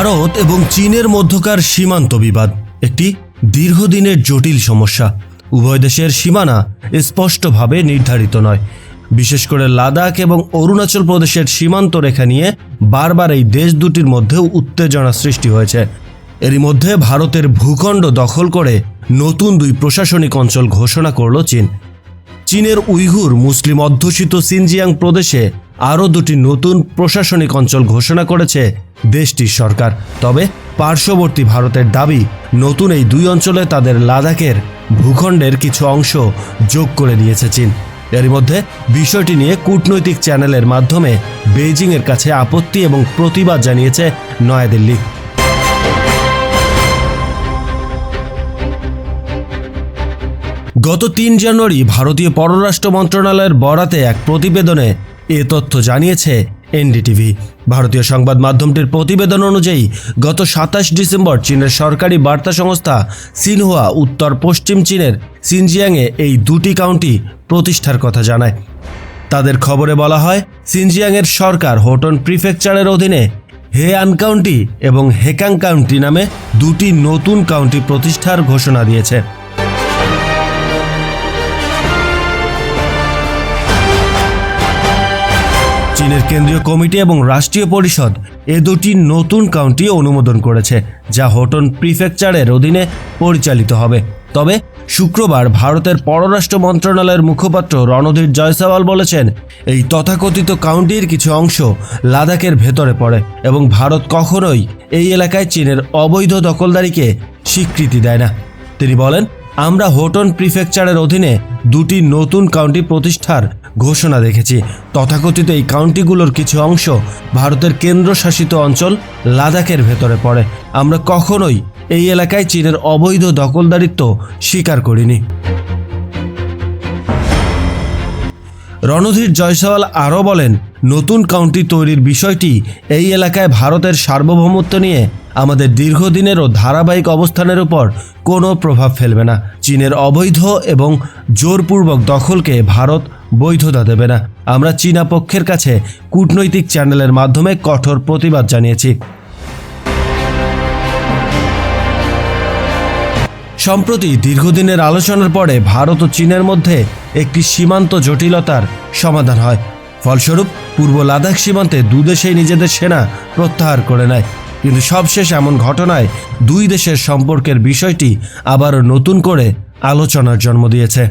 ভারত এবং চীনের মধ্যকার সীমান্ত বিবাদ, একটি দীর্ঘদিনের জটিল সমস্যা। উভয় দেশের সীমানা স্পষ্টভাবে নির্ধারিত নয়। বিশেষ করে লাদাখ এবং অরুণাচল প্রদেশের সীমান্ত রেখা নিয়ে বারবার এই দেশ দুটির মধ্যেও উত্তেজনা সৃষ্টি হয়েছে। এরই মধ্যে ভারতের ভূখণ্ড দখল করে নতুন দুই প্রশাসনিক অঞ্চল ঘোষণা করল চীন। চীনের উইঘুর মুসলিম অধ্যুষিত সিনজিয়াং প্রদেশে আরও দুটি নতুন প্রশাসনিক অঞ্চল ঘোষণা করেছে দেশটির সরকার। তবে পার্শ্ববর্তী ভারতের দাবি, নতুন এই দুই অঞ্চলে তাদের লাদাখের ভূখণ্ডের কিছু অংশ যোগ করে নিয়েছে চীন। এরই মধ্যে বিষয়টি নিয়ে কূটনৈতিক চ্যানেলের মাধ্যমে বেইজিংয়ের কাছে আপত্তি এবং প্রতিবাদ জানিয়েছে নয়াদিল্লি। গত তিন জানুয়ারি ভারতীয় পররাষ্ট্র মন্ত্রণালয়ের বরাতে এক প্রতিবেদনে এ তথ্য জানিয়েছে এনডিটিভি, ভারতীয় সংবাদ মাধ্যমটির প্রতিবেদন অনুযায়ী, গত সাতাশ ডিসেম্বর চীনের সরকারি বার্তা সংস্থা সিনহুয়া উত্তর পশ্চিম চীনের সিনজিয়াংয়ে এই দুটি কাউন্টি প্রতিষ্ঠার কথা জানায়। তাদের খবরে বলা হয়, সিনজিয়াংয়ের সরকার হোটন প্রিফেকচারের অধীনে হেয়ান কাউন্টি এবং হেকাং কাউন্টি নামে দুটি নতুন কাউন্টি প্রতিষ্ঠার ঘোষণা দিয়েছে। চীনের কেন্দ্রীয় কমিটি এবং রাষ্ট্রীয় পরিষদ এ দুটি নতুন কাউন্টি অনুমোদন করেছে, যা হোটন প্রিফেকচারের অধীনে পরিচালিত হবে। তবে শুক্রবার ভারতের পররাষ্ট্র মন্ত্রণালয়ের মুখপাত্র রণধীর জয়সওয়াল বলেছেন, এই তথাকথিত কাউন্টির কিছু অংশ লাদাখের ভেতরে পড়ে এবং ভারত কখনোই এই এলাকায় চীনের অবৈধ দখলদারিকে স্বীকৃতি দেয় না। তিনি বলেন, আমরা হোটন প্রিফেকচারের অধীনে দুটি নতুন কাউন্টি প্রতিষ্ঠার ঘোষণা দেখেছি। তথাকথিত এই কাউন্টিগুলোর কিছু অংশ ভারতের কেন্দ্রশাসিত অঞ্চল লাদাখের ভেতরে পড়ে। আমরা কখনোই এই এলাকায় চীনের অবৈধ দখলদারিত্ব স্বীকার করিনি। রণধীর জয়সওয়াল আরও বলেন, নতুন কাউন্টি তৈরির বিষয়টি এই এলাকায় ভারতের সার্বভৌমত্ব নিয়ে আমাদের দীর্ঘদিনের ও ধারাবাহিক অবস্থানের উপর কোনো প্রভাব ফেলবে না। চীনের অবৈধ এবং জোরপূর্বক দখলকে ভারত বৈধতা দেবে না। আমরা চীনা পক্ষের কাছে কূটনৈতিক চ্যানেলের মাধ্যমে কঠোর প্রতিবাদ জানিয়েছি। সম্প্রতি দীর্ঘদিনের আলোচনার পরে ভারত ও চীনের মধ্যে একটি সীমান্ত জটিলতার সমাধান হয়। ফলস্বরূপ, পূর্ব লাদাখ সীমান্তে দুদেশেই নিজেদের সেনা প্রত্যাহার করে নেয়। কিন্তু সবশেষ এমন ঘটনায় দুই দেশের সম্পর্কের বিষয়টি আবারও নতুন করে আলোচনার জন্ম দিয়েছে।